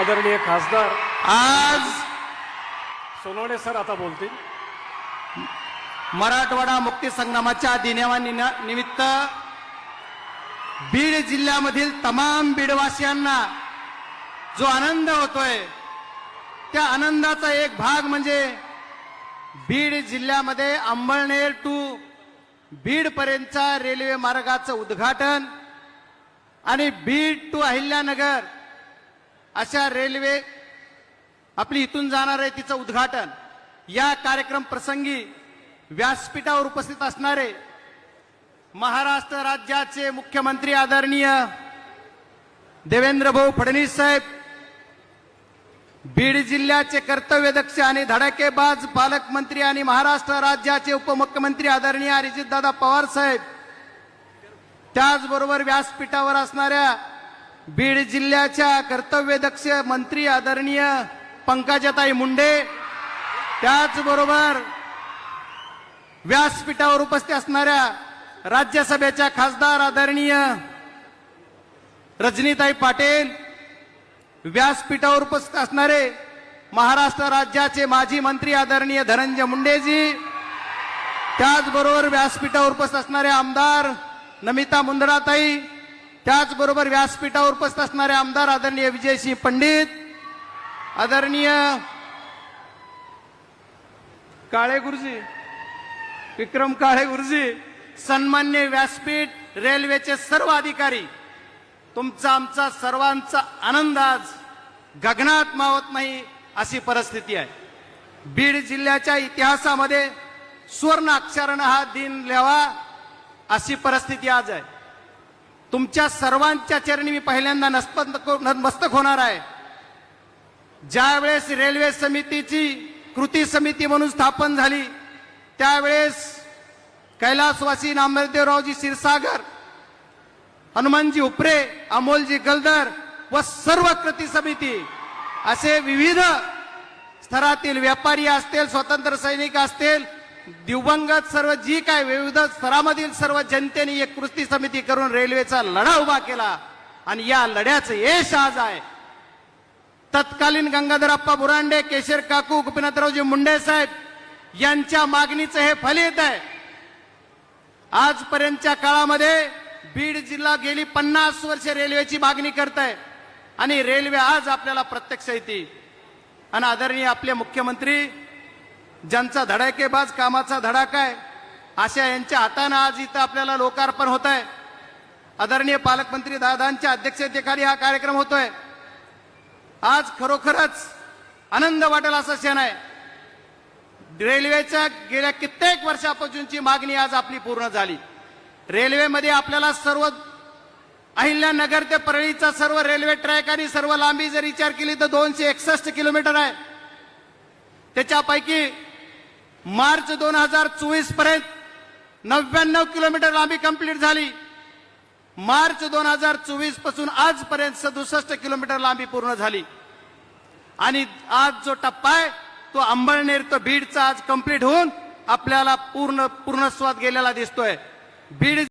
आदरणीय खासदार. आज सोनवणे सर आता बोलतील. मराठवाडा मुक्ती संग्रामाच्या दिनानिमित्त बीड जिल्ह्यामधील तमाम बीडवासियांना जो आनंद होतोय त्या आनंदाचा एक भाग म्हणजे बीड जिल्ह्यामध्ये अंबळनेर टू बीड पर्यंतच्या रेल्वे मार्गाचं उद्घाटन आणि बीड टू अहिल्यानगर अशा रेल्वे आपली इथून जाणार आहे तिचं उद्घाटन. या कार्यक्रम प्रसंगी व्यासपीठावर उपस्थित असणारे महाराष्ट्र राज्याचे मुख्यमंत्री आदरणीय देवेंद्र भाऊ फडणवीस साहेब बीड जिल्ह्याचे कर्तव्यदक्ष आणि धडाकेबाज पालकमंत्री आणि महाराष्ट्र राज्याचे उपमुख्यमंत्री आदरणीय अरिजितदादा पवार साहेब त्याचबरोबर व्यासपीठावर असणाऱ्या बीड जिल्ह्याच्या कर्तव्यदक्ष मंत्री आदरणीय पंकजाताई मुंडे त्याचबरोबर व्यासपीठावर उपस्थित असणाऱ्या राज्यसभेच्या खासदार आदरणीय रजनीताई पाटील व्यासपीठावर उपस्थित असणारे महाराष्ट्र राज्याचे माजी मंत्री आदरणीय धनंजय मुंडेजी त्याचबरोबर व्यासपीठावर उपस्थित असणारे आमदार नमिता मुंदडाताई त्याचबरोबर व्यासपीठावर उपस्थित असणारे आमदार आदरणीय विजयसिंह पंडित आदरणीय काळे गुरुजी विक्रम काळे गुरुजी सन्मान्य व्यासपीठ रेल्वेचे सर्व अधिकारी तुमचा आमचा सर्वांचा आनंद आज गगनात मावत नाही अशी परिस्थिती आहे. बीड जिल्ह्याच्या इतिहासामध्ये सुवर्ण अक्षरानं हा दिन लिहावा अशी परिस्थिती आज आहे. तुमच्या सर्वांच्या चरणी मी पहिल्यांदा नसपत नतमस्तक होणार आहे. ज्यावेळेस रेल्वे समितीची कृती समिती म्हणून स्थापन झाली त्यावेळेस कैलासवासी नामदेवरावजी क्षीरसागर हनुमानजी उपरे अमोलजी गलदर व सर्व कृती समिती असे विविध स्तरातील व्यापारी असतील स्वतंत्र सैनिक असतील दिवंगत सर्व जी काय विविध स्तरामधील सर्व जनतेने एक कृती समिती करून रेल्वेचा लढा उभा केला आणि या लढ्याचं यश आज आहे. तत्कालीन गंगाधरप्पा बुरांडे केशर काकू गोपीनाथरावजी मुंडे साहेब यांच्या मागणीचं हे फलित आहे. आजपर्यंतच्या काळामध्ये बीड जिल्हा गेली पन्नास वर्ष रेल्वेची मागणी करत आहे आणि रेल्वे आज आपल्याला प्रत्यक्ष येते. आणि आदरणीय आपले मुख्यमंत्री ज्यांचा धडाकेबाज कामाचा धडाका आहे अशा यांच्या हातानं आज इथं आपल्याला लोकार्पण होत आहे आदरणीय पालकमंत्री दादांच्या अध्यक्षतेखाली हा कार्यक्रम होतोय. आज खरोखरच आनंद वाटेल असा क्षण आहे. रेल्वेच्या गेल्या कित्येक वर्षापासूनची मागणी आज आपली पूर्ण झाली. रेल्वेमध्ये आपल्याला सर्व अहिल्यानगर ते परळीचा सर्व रेल्वे ट्रॅक आणि सर्व लांबी जर विचार केली तर दोनशे एकसष्ट किलोमीटर आहे. त्याच्यापैकी मार्च दोन हजार चोवीसपर्यंत नव्याण्णव किलोमीटर लांबी कंप्लीट झाली. मार्च दोन हजार चोवीसपासून आजपर्यंत सदुसष्ट किलोमीटर लांबी पूर्ण झाली. आणि आज जो टप्पा आहे तो अंबळनेर तो बीडचा आज कंप्लीट होऊन आपल्याला पूर्ण पूर्णस्वाद गेलेला दिसतोय. बीड